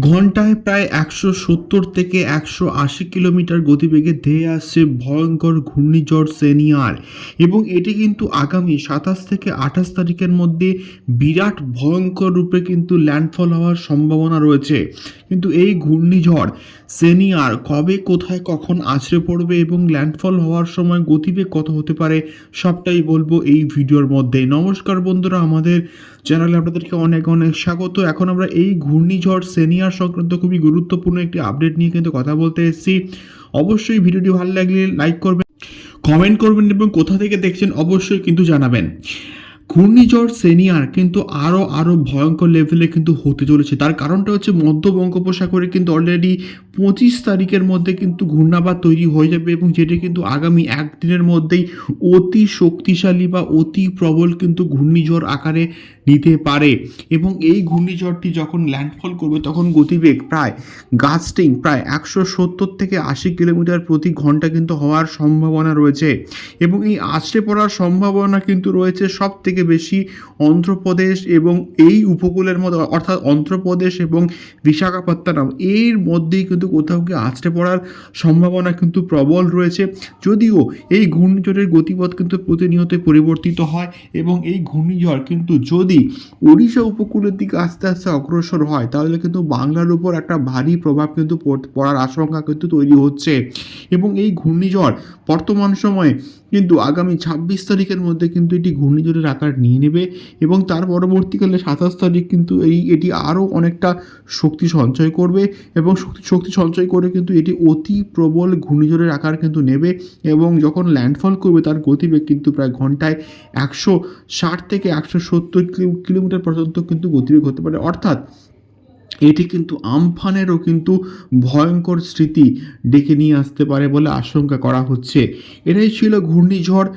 ঘন্টায় প্রায় একশো সত্তর থেকে একশো আশি কিলোমিটার গতিবেগে ধেয়ে আসছে ভয়ঙ্কর ঘূর্ণিঝড় সেনিয়ার। এবং এটি কিন্তু আগামী সাতাশ থেকে আঠাশ তারিখের মধ্যে বিরাট ভয়ঙ্কর রূপে কিন্তু ল্যান্ডফল হওয়ার সম্ভাবনা রয়েছে। কিন্তু এই ঘূর্ণিঝড় সেনিয়ার কবে, কোথায়, কখন আছড়ে পড়বে এবং ল্যান্ডফল হওয়ার সময় গতিবেগ কত হতে পারে সবটাই বলব এই ভিডিওর মধ্যে। নমস্কার বন্ধুরা, আমাদের চ্যানেলে আপনাদেরকে অনেক অনেক স্বাগত। এখন আমরা এই ঘূর্ণিঝড় সেনিয়ার সংক্রান্ত খুবই গুরুত্বপূর্ণ একটি আপডেট নিয়ে কিন্তু কথা বলতে এসেছি। অবশ্যই ভিডিওটি ভালো লাগলে লাইক করবেন কমেন্ট করবেন এবং কোথা থেকে দেখছেন অবশ্যই কিন্তু জানাবেন। ঘূর্ণিঝড় সেনিয়ার কিন্তু আরও আরও ভয়ঙ্কর লেভেলে কিন্তু হতে চলেছে। তার কারণটা হচ্ছে মধ্য বঙ্গোপসাগরে কিন্তু অলরেডি পঁচিশ তারিখের মধ্যে কিন্তু ঘূর্ণাবাদ তৈরি হয়ে যাবে এবং যেটি কিন্তু আগামী একদিনের মধ্যেই অতি শক্তিশালী বা অতি প্রবল কিন্তু ঘূর্ণিঝড় আকারে নিতে পারে। এবং এই ঘূর্ণিঝড়টি যখন ল্যান্ডফল করবে, তখন গতিবেগ প্রায় গাস্টিং প্রায় একশো সত্তর থেকে আশি কিলোমিটার প্রতি ঘণ্টা কিন্তু হওয়ার সম্ভাবনা রয়েছে। এবং এই আছড়ে পড়ার সম্ভাবনা কিন্তু রয়েছে সব থেকে বেশি অন্ধ্রপ্রদেশ এবং এই উপকূলের মধ্যে, অর্থাৎ অন্ধ্রপ্রদেশ এবং বিশাখাপত্তনম, এর মধ্যেই কিন্তু কোথাও কি আছড়ে পড়ার সম্ভাবনা কিন্তু প্রবল রয়েছে। যদিও এই ঘূর্ণিঝড়ের গতিপথ কিন্তু প্রতিনিয়ত পরিবর্তিত হয় এবং এই ঘূর্ণিঝড় কিন্তু যদি ওড়িশা উপকূলের দিকে আস্তে আস্তে অগ্রসর হয়, তাহলে কিন্তু বাংলার উপর একটা ভারী প্রভাব কিন্তু পড়- পড়ার আশঙ্কা কিন্তু তৈরি হচ্ছে। এবং এই ঘূর্ণিঝড় বর্তমান সময়ে কিন্তু আগামী ছাব্বিশ তারিখের মধ্যে কিন্তু এটি ঘূর্ণিঝড়ের আকার নিয়ে নেবে এবং তার পরবর্তীকালে সাতাশ তারিখ কিন্তু এই, এটি আরও অনেকটা শক্তি সঞ্চয় করবে এবং শক্তি শক্তি সঞ্চয় করে কিন্তু এটি অতি প্রবল ঘূর্ণিঝড়ের আকার কিন্তু নেবে এবং যখন ল্যান্ডফল করবে তার গতিবেগ কিন্তু প্রায় ঘন্টায় একশো ষাট থেকে একশো সত্তর কিলোমিটার পর্যন্ত কিন্তু গতিবেগ হতে পারে। অর্থাৎ এটি কিন্তু আমফানেরও কিন্তু ভয়ঙ্কর স্মৃতি ডেকে নিয়ে আসতে পারে বলে আশঙ্কা করা হচ্ছে। এটাই ছিল ঘূর্ণিঝড়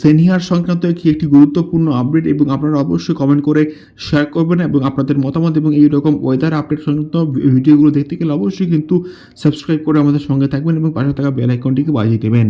সেনিয়ার সংক্রান্ত একটি গুরুত্বপূর্ণ আপডেট এবং আপনারা অবশ্যই কমেন্ট করে শেয়ার করবেন এবং আপনাদের মতামত এবং এই রকম ওয়েদার আপডেট সংক্রান্ত ভিডিওগুলো দেখতে গেলে অবশ্যই কিন্তু সাবস্ক্রাইব করে আমাদের সঙ্গে থাকবেন এবং পাশে থাকা বেল আইকনটিকে বাজিয়ে দেবেন।